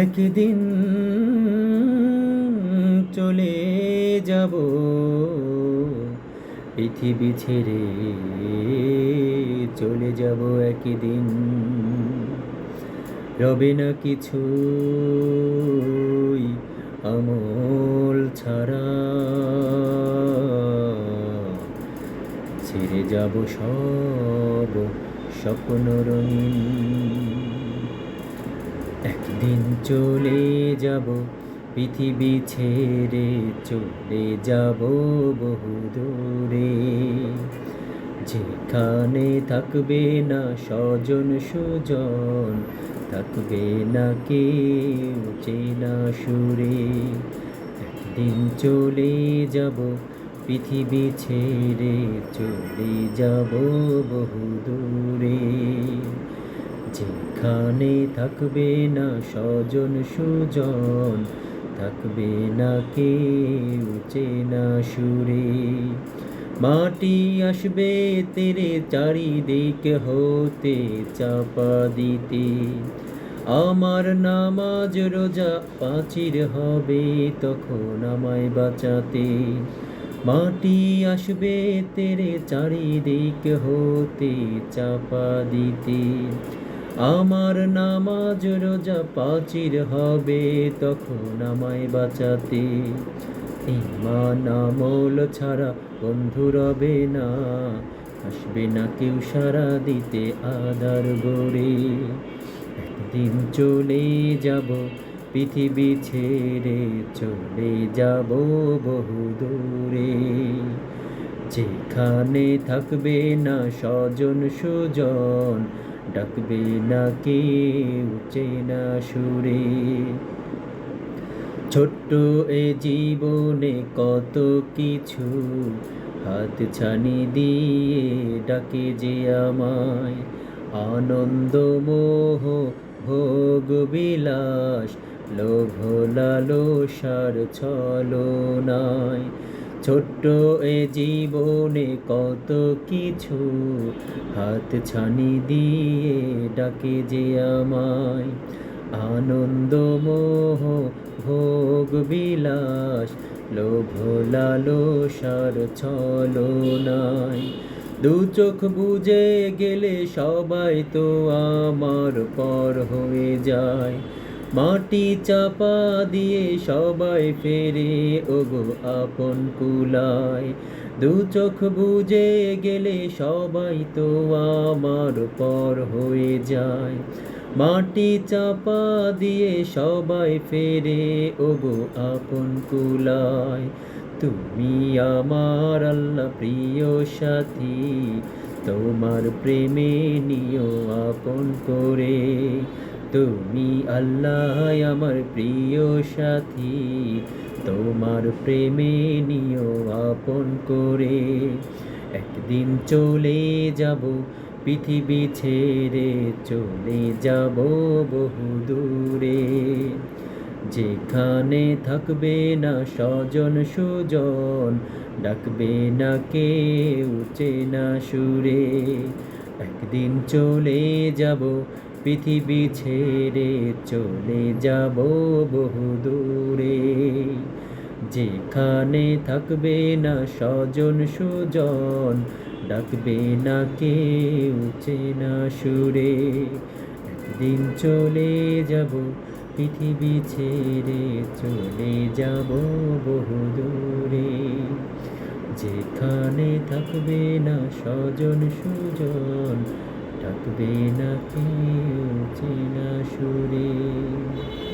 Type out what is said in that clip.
একদিন চলে যাব পৃথিবী ছেড়ে চলে যাব একদিন। রবে না কিছু আমল ছাড়া ছেড়ে যাব সব স্বপ্ন রঙিন। একদিন চলে যাব, পৃথিবী ছেড়ে চলে যাব বহু দূরে। যেখানে থাকবে না স্বজন সুজন, থাকবে না কেউ চেনা সুরে। একদিন চলে যাব, পৃথিবী ছেড়ে চলে যাব বহু দূরে। যেখানে থাকবে না স্বজন সুজন, থাকবে না কেউ চেনা সুরে। মাটি আসবে তেরে চারিদিক হতে চাপা দিতে। আমার নামাজ রোজা পাচির হবে তখন আমায় বাঁচাতে। মাটি আসবে তেরে চারিদিক হতে চাপা দিতে। আমার নামাজ রোজা পাচির হবে, তখন আমায় বাঁচাতে। ইমান আমল ছাড়া বন্ধু রবে না, আসবে না কেউ সারা দিতে আদার গড়ে। একদিন চলে যাব পৃথিবী ছেড়ে, চলে যাব বহু দূরে। যেখানে থাকবে না স্বজন সুজন ডাকবে না কেউ চেনা সুরে। ছোট্ট এ জীবনে কত কিছু হাত ছানি দিয়ে ডাকে যে আমায়। আনন্দ মোহ, ভোগ, বিলাস, লোভ, লালসার ছলনায়। ছোট্ট এ জীবনে কত কিছু। হাত ছানি দিয়ে ডাকে যে আমায়, আনন্দ মোহ, ভোগ বিলাস, লোভ লালসার ছলনায়। দু চোখ বুঝে গেলে সবাই তো আমার পর হয়ে যায়। মাটি চাপা দিয়ে সবাই ফেরে, ওগো আপন কুলায়। দু চোখ বুঝে গেলে সবাই তো আমার পর হয়ে যায়। মাটি চাপা দিয়ে সবাই ফেরে, ওগো আপন কুলায়। তুমি আমার আল্লাহ প্রিয় সাথী, তোমার প্রেমে নিও আপন করে। তুমি আল্লাহ আমার প্রিয় সাথী, তোমার প্রেমে নিও আপন করে। একদিন চলে যাব, পৃথিবী ছেড়ে চলে যাব বহু দূরে। যেখানে থাকবে না স্বজন সুজন, ডাকবে না কেউ চেনা সুরে। একদিন চলে যাব পৃথিবী ছেড়ে চলে যাব বহু দূরে। যেখানে থাকবে না স্বজন সুজন, ডাকবে না কেউ চেনা সুরে। একদিন চলে যাব, পৃথিবী ছেড়ে চলে যাব বহু দূরে। যেখানে থাকবে না স্বজন সুজন ডাকবে না কেউ চেনা সুরে